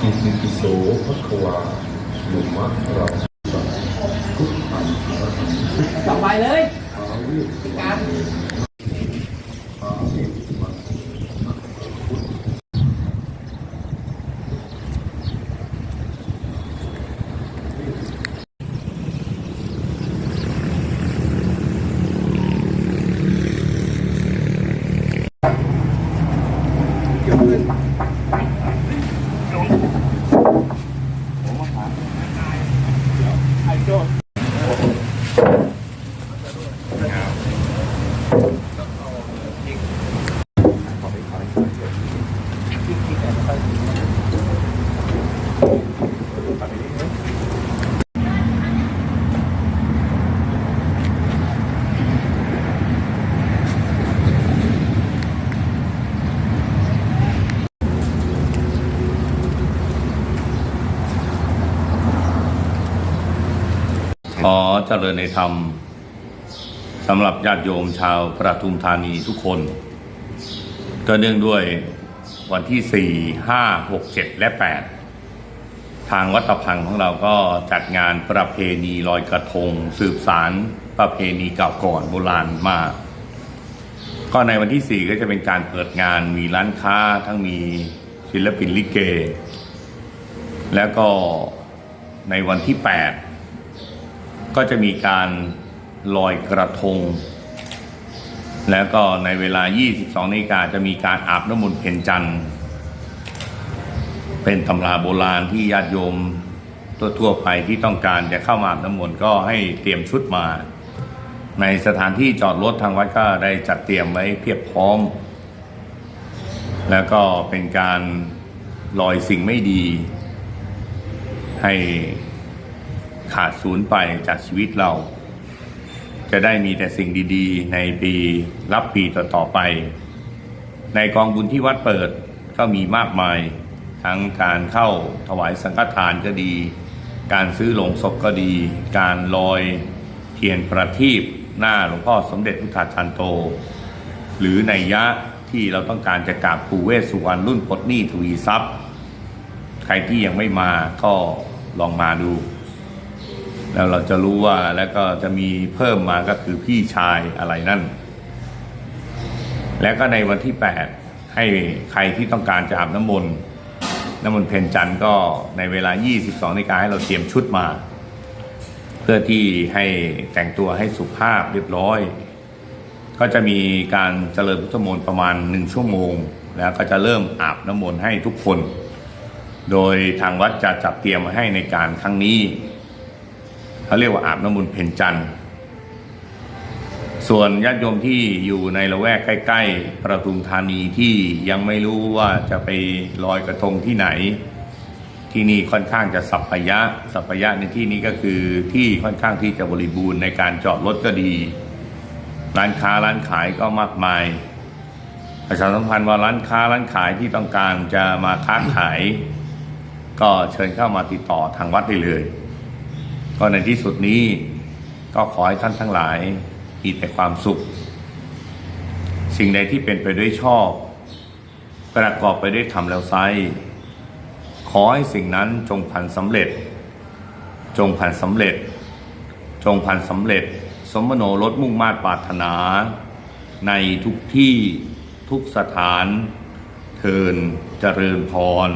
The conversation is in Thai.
อิติปิโสภะคะวาลุมะราชสังทุกขันอรหันตุต่อไปเลยอาวิสุวรรณอาวิสุวรรณ ขอเจริญในธรรมสำหรับญาติโยมชาวประทุมธานีทุกคน ก็เนื่องด้วยวันที่ 4 5 6 7 และ 8 ทางวัดตะพังของเราก็จัดงานประเพณีลอยกระทง สืบสารประเพณีเก่าก่อนโบราณมาก ก็ในวันที่ 4 ก็จะเป็นการเปิดงานมีร้านค้าทั้งมีศิลปินลิเก แล้วก็ในวันที่ 8 ก็จะมีการลอยกระทง แล้วก็ในเวลา 22นาฬิกาจะมีการอาบน้ำมนต์เพนจันทร์ เป็นตำราโบราณที่ญาติโยมทั่วๆไปที่ต้องการจะเข้ามาอาบน้ำมนต์ก็ให้เตรียมชุดมา ในสถานที่จอดรถทางวัดก็ได้จัดเตรียมไว้เพียบพร้อม แล้วก็เป็นการลอยสิ่งไม่ดี ให้ ขาดศูนย์ไปจากชีวิตเรา จะได้มีแต่สิ่งดีๆ ในปีรับปีต่อๆไป ในกองบุญที่วัดเปิดก็มีมากมาย ทั้งการเข้าถวายสังฆทานก็ดี การซื้อหลงศพก็ดี การลอยเทียนประทีปหน้าหลวงพ่อสมเด็จพุทธาจารย์โต หรือในยะที่เราต้องการจะกราบปู่เวสสุวรรณรุ่นปดหนี้ทวีทรัพย์ ใครที่ยังไม่มาก็ลองมาดู แล้วเราจะรู้ว่าแล้วก็จะมีเพิ่มมาก็คือพี่ชายอะไรนั่น แล้วก็ในวันที่ 8 ให้ใครที่ต้องการจะอาบน้ำมนต์น้ำมนต์เพนจันก็ในเวลา 22นาฬิกาให้เราเตรียมชุดมา เพื่อที่ให้แต่งตัวให้สุภาพเรียบร้อย ก็จะมีการเจริญพุทธมนต์ประมาณหนึ่งชั่วโมง แล้วก็จะเริ่มอาบน้ำมนต์ให้ทุกคน โดยทางวัดจะจัดเตรียมมาให้ในการครั้งนี้ เขาเรียกว่าอาบน้ำมนต์เพนจันทร์ส่วนญาติโยมที่อยู่ในละแวกใกล้ ๆ ประทุมธานีที่ยังไม่รู้ว่าจะไปลอยกระทงที่ไหน ที่นี่ค่อนข้างจะสัพพยะ สัพพยะในที่นี้ก็คือที่ค่อนข้างที่จะบริบูรณ์ในการจอดรถก็ดี ร้านค้าร้านขายก็มากมายประชาสัมพันธ์ว่าร้านค้าร้านขายที่ต้องการจะมาค้าขาย ก็เชิญเข้ามาติดต่อทางวัดได้เลย ก็ในที่สุดนี้ก็ขอให้ท่านทั้งหลายมีแต่ความสุข สิ่งใดที่เป็นไปด้วยชอบ ประกอบไปด้วยธรรมแล้วไซขอให้สิ่งนั้นจงพันสำเร็จ จงพันสำเร็จ จงพันสำเร็จ สมโนรถมุ่งมาตรปรารถนา ในทุกที่ทุกสถานเทินเจริญพร